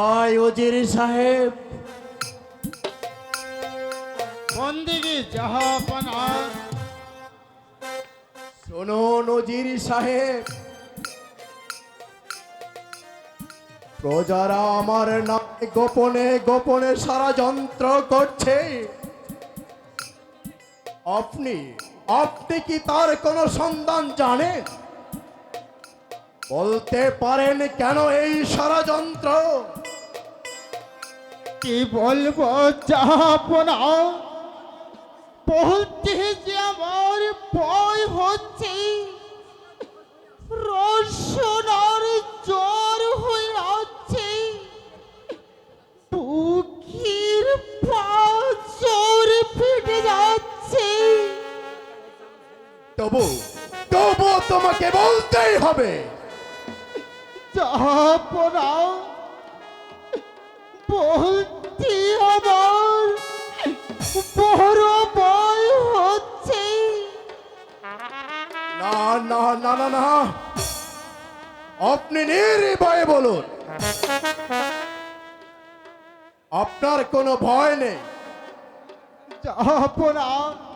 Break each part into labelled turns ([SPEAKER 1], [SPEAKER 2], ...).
[SPEAKER 1] কোথায় ওজির সাহেব।
[SPEAKER 2] বন্দিগি জাহাপনা
[SPEAKER 1] শুনুন ওজির সাহেব। প্রজারা আমার নামে গোপনে গোপনে সারা যন্ত্র করছে। আপনি আপনি কি তার কোনো সন্ধান জানেন? বলতে পারেন কেন এই সারা যন্ত্র?
[SPEAKER 2] কি বলব জাহাপনা বলতে যে আমার ভয় হচ্ছে রসনার জ্বর হয়ে আছে বুকের পাঁচর ফেটে যাচ্ছে।
[SPEAKER 1] তবু তবু তোমাকে বলতেই হবে।
[SPEAKER 2] জাহাপনা বলতে আমার। বড় ভয় হচ্ছে।
[SPEAKER 1] না না না না না। আপনি নির্ভয়ে বলুন। আপনার কোনো ভয় নেই।
[SPEAKER 2] যা আপনি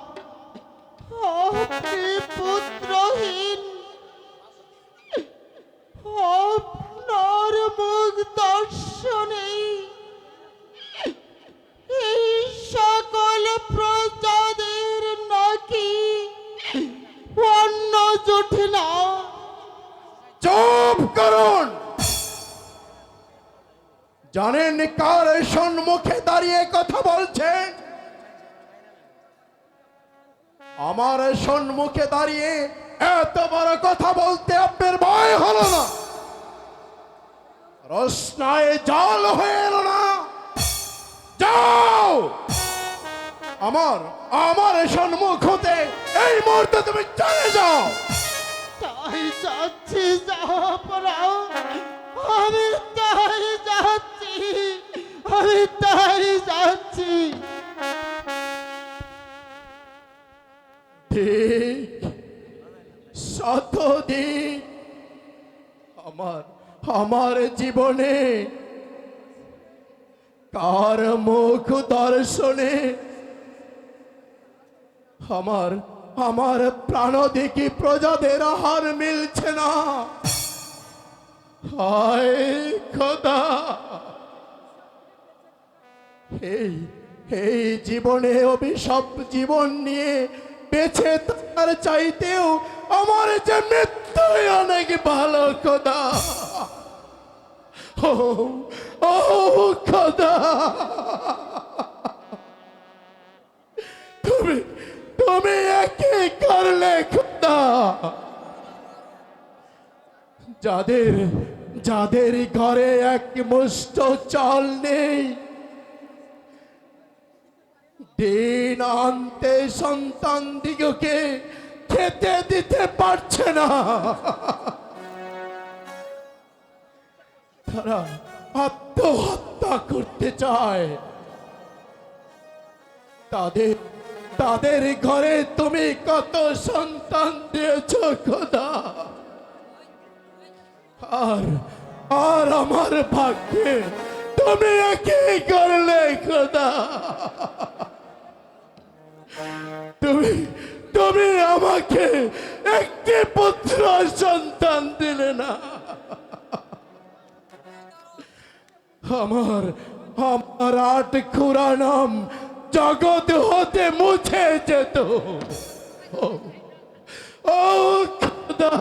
[SPEAKER 2] জুটে না।
[SPEAKER 1] চুপ করুন। জানেন কার সম্মুখে দাঁড়িয়ে কথা বলছেন? আমার সম্মুখে দাঁড়িয়ে এত বড় কথা বলতে আপনার ভয় হলো না। রসনায় জল হয়ে এলো না। যাও! আমার আমার সম্মুখ হতে এই মুহূর্তে তুমি চলে যাও।
[SPEAKER 2] তাই যাচ্ছি জাহাপনা আমি তাই যাচ্ছি, আমি তাই যাচ্ছি।
[SPEAKER 1] শতদিন আমার আমার জীবনে কার মুখ দর্শনে আমার আমার প্রাণদিকি প্রজাদের আহার মিলছে না। হায় খোদা। জীবনে অভিশপ জীবন নিয়ে বেঁচে তার চাইতেও আমার যে মৃত্যুই অনেক ভালো, খোদা। ও, খোদা তুমি তুমি একই করলে খোদা যাদের যাদের ঘরে এক মুষ্ট চাল নেই, দিন আনতে সন্তান দিগকে খেতে দিতে পারছে না। তারা আত্মহত্যা করতে চায়। তাদের তাদের ঘরে তুমি কত সন্তান দিয়েছ খোদা? আর আর আমার ভাগ্যে তুমি একই করলে খোদা। তুমি তুমি আমাকে একটি পুত্র সন্তান দিলে না। আমার আমার আট খুরা নাম জগৎ হতে মুছে যেত ও খোদা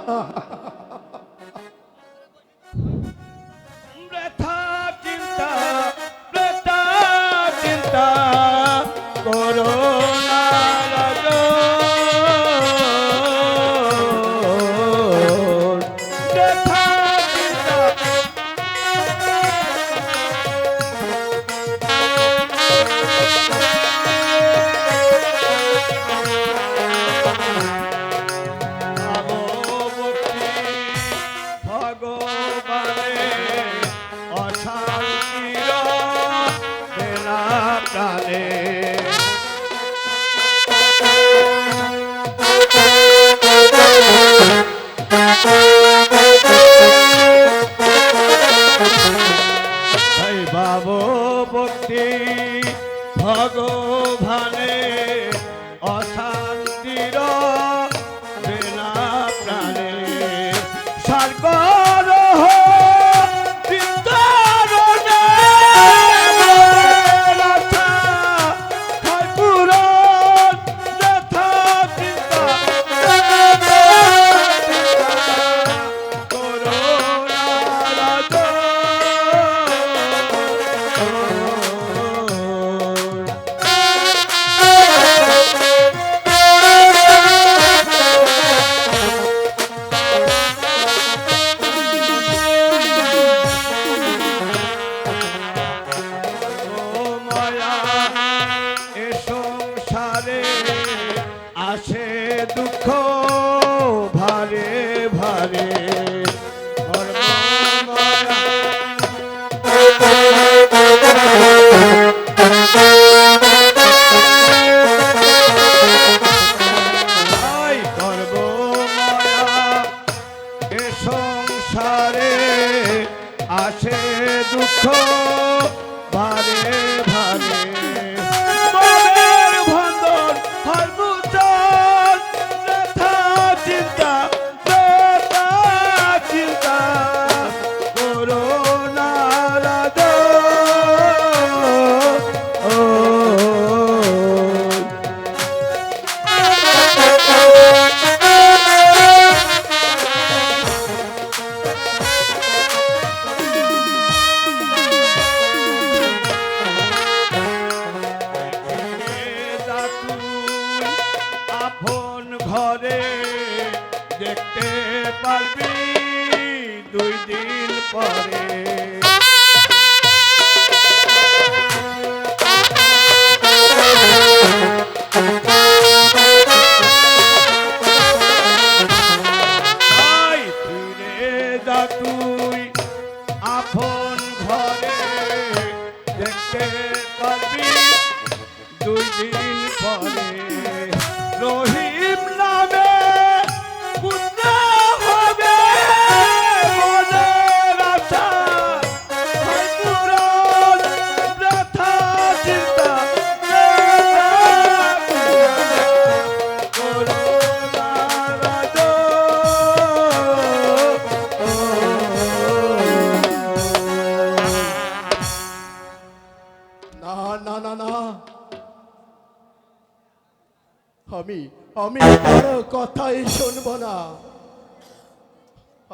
[SPEAKER 3] দুঃখ আপন ঘরে দেখতে পারবি দুই দিন পরে।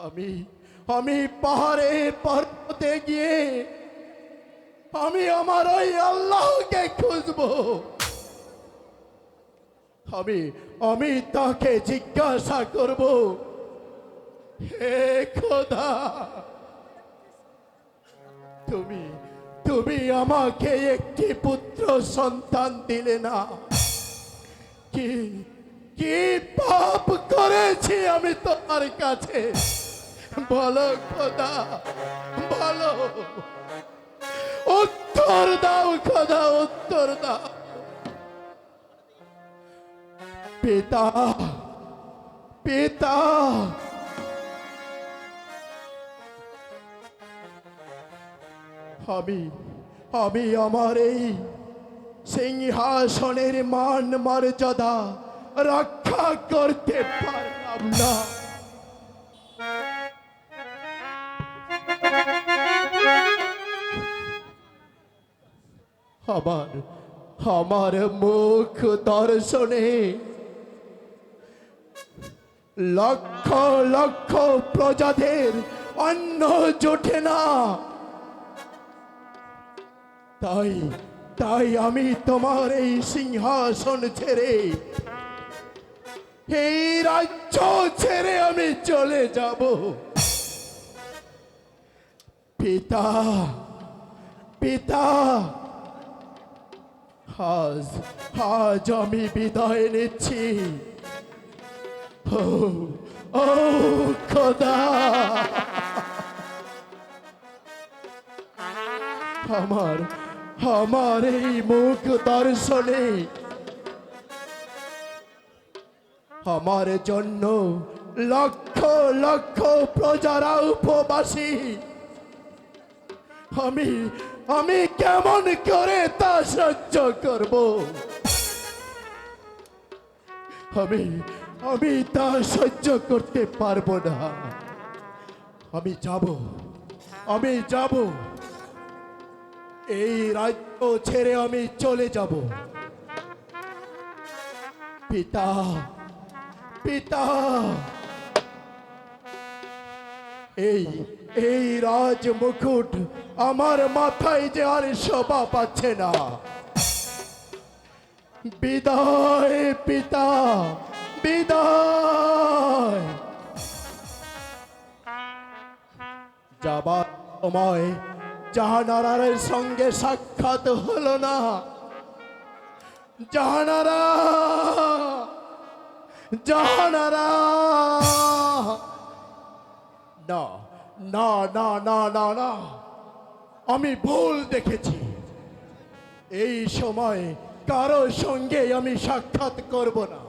[SPEAKER 1] আমি আমি পাহাড়ে পর্বতে গিয়ে আমি আমার ওই আল্লাহকে খুঁজবো। আমি আমি তাকে জিজ্ঞাসা করব, হে খোদা, তুমি তুমি আমাকে একটি পুত্র সন্তান দিলে না? কি কি পাপ করেছি আমি তোমার কাছে? বলো খোদা, বলো। উত্তর দাও খোদা, উত্তর দাও। পিতা পিতা। আমি আমি আমার এই সিংহাসনের মান মর্যাদা রক্ষা করতে পারলাম না। আমার আমার মুখ দর্শনে লক্ষ লক্ষ প্রজাদের অন্ন জোটে না। তাই তাই আমি তোমার এই সিংহাসন ছেড়ে এই রাজ্য ছেড়ে আমি চলে যাব। পিতা পিতা আজ আজ আমি বিদায় নিচ্ছি। ও খোদা। আমার আমার এই মুখ দর্শনে। আমার জন্য লক্ষ লক্ষ প্রজারা উপবাসী। আমি আমি কেমন করে তা সহ্য করব? আমি আমি তা সহ্য করতে পারব না। আমি যাব আমি যাব। এই রাজ্য ছেড়ে আমি চলে যাব। পিতা পিতা। এই এই রাজ মুকুট আমার মাথায় যে আর শোভা পাচ্ছে না। বিদায় পিতা, বিদায়। যাবার সময় জাহানারার সঙ্গে সাক্ষাৎ হলো না। জাহানারা জাহানারা। না। না না না না না। আমি ভুল দেখেছি। এই সময় কারও সঙ্গে আমি সাক্ষাৎ করব না।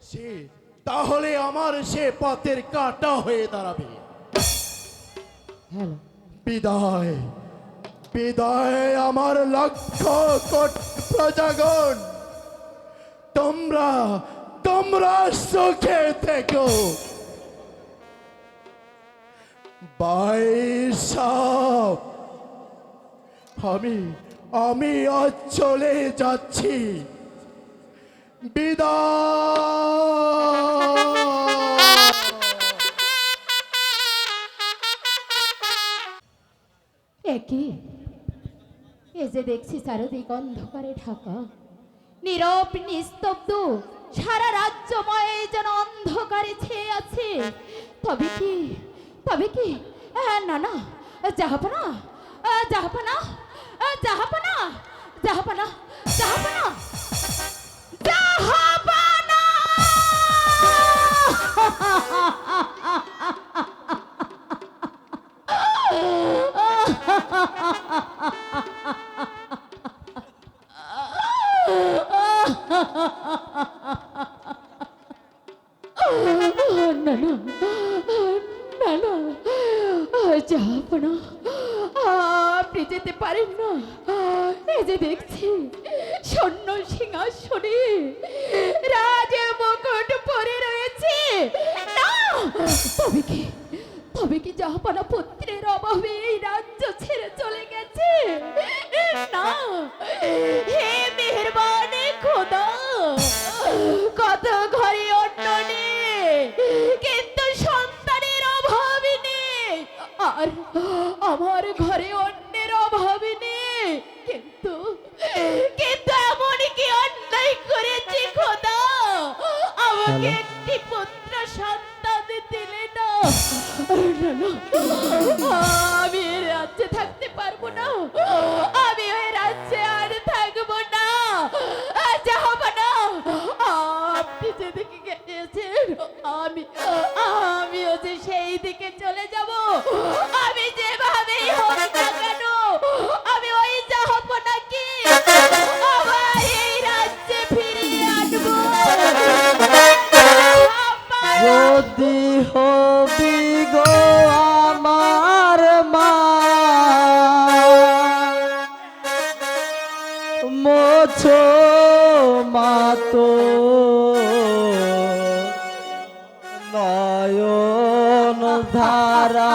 [SPEAKER 1] সে তাহলে আমার সে পথের কাটা হয়ে দাঁড়াবে। বিদায়। বিদায় আমার লক্ষ কোট প্রজাগণ। তোমরা তোমরা সুখে থেকো। বাইসাব আমি আমি আজ চলে যাচ্ছি। বিদায়।
[SPEAKER 4] একই এ যে দেখছি চারদিক অন্ধকারে ঢাকা। নীরব, নিস্তব্ধ, সারা রাজ্যময় যেন অন্ধকারে ছেয়ে আছে। তবে কি তবে কি? না না যাহাপনা যাহাপনা যাহাপনা তবে কি আমি রাজ্যে থাকতে পারব না।
[SPEAKER 5] মোছো মাতো। নয়ন ধারা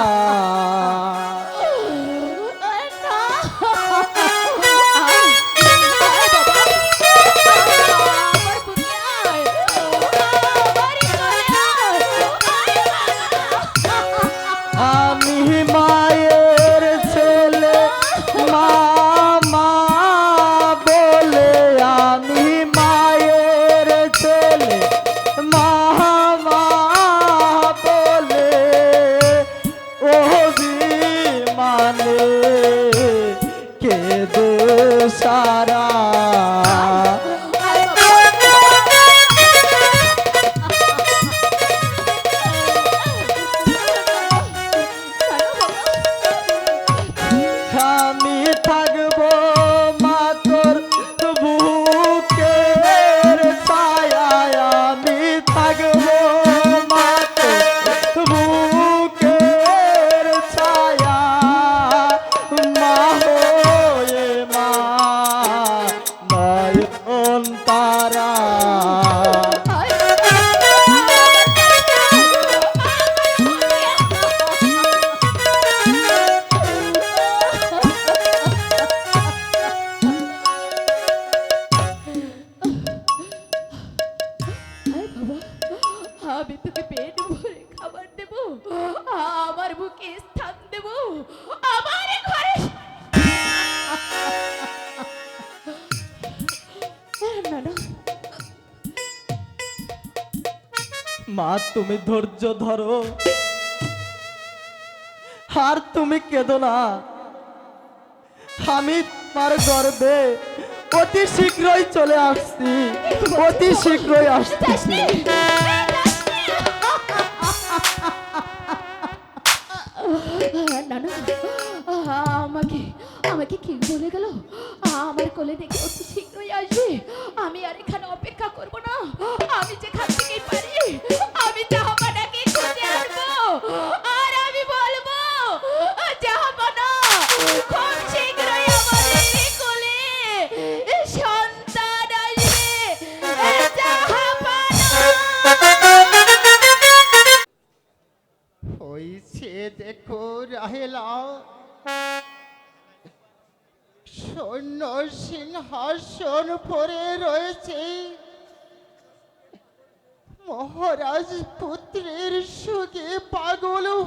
[SPEAKER 5] মা, তুমি ধৈর্য ধরো। হার তুমি কেঁদো না। আমি তোমার গর্বে অতি শীঘ্রই চলে আসছি, অতি শীঘ্রই আসছি।
[SPEAKER 4] আমাকে
[SPEAKER 2] আমাকে কি বলে গেল? আমার কোলে দেখে অতি শীঘ্রই আসবে। আমি আর এখানে অপেক্ষা করব না। আমি যেখানে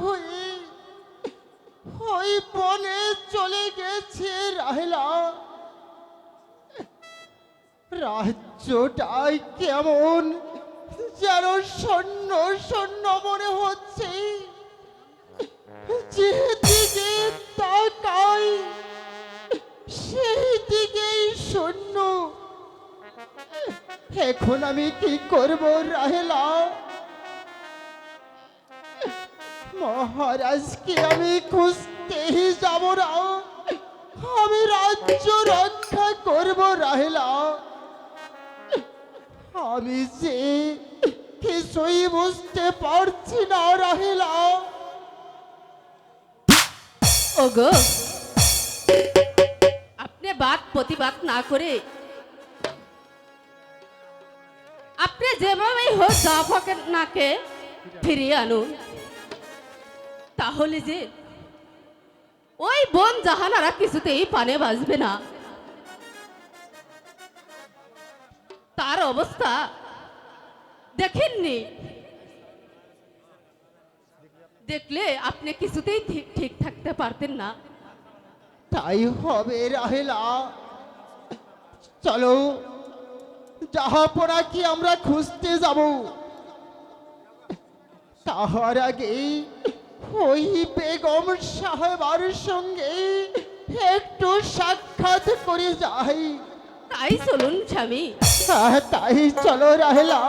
[SPEAKER 2] হয়ে ওই বনে চলে গেছে রাহেলা। রাজ্যটাই কেমন যেন সৈন্য সৈন্য মনে হচ্ছে। যেদিকে তাকাই সেই দিকেই শূন্য এখন আমি কি করব রাহেলা? মহারাজকে আমি খুঁজতেই যাব না? আমি রাজ্য রক্ষা করব, রাহেলা। আমি যে কিছুই বুঝতে পারছি না, রাহেলা।
[SPEAKER 6] আপনি বাদ প্রতিবাদ না করে আপনি যেভাবেই হোক জাফাকে নাকে ফিরিয়ে আনুন। তাহলে যে ওই বোন জাহানারা কিছুতেই পানে বাজবে না। তার অবস্থা দেখেননি। দেখলে আপনি কিছুতেই ঠিক- থাকতে পারতেন না।
[SPEAKER 2] তাই হবে রাহেলা। চলো জাহাপনা কি আমরা খুঁজতে যাব? তাহার আগেই ওই বেগম সাহেবার সঙ্গে একটু সাক্ষাৎ করে যাই।
[SPEAKER 6] তাই চলুন স্বামী।
[SPEAKER 2] হ্যাঁ, তাই চলো রাহেলা।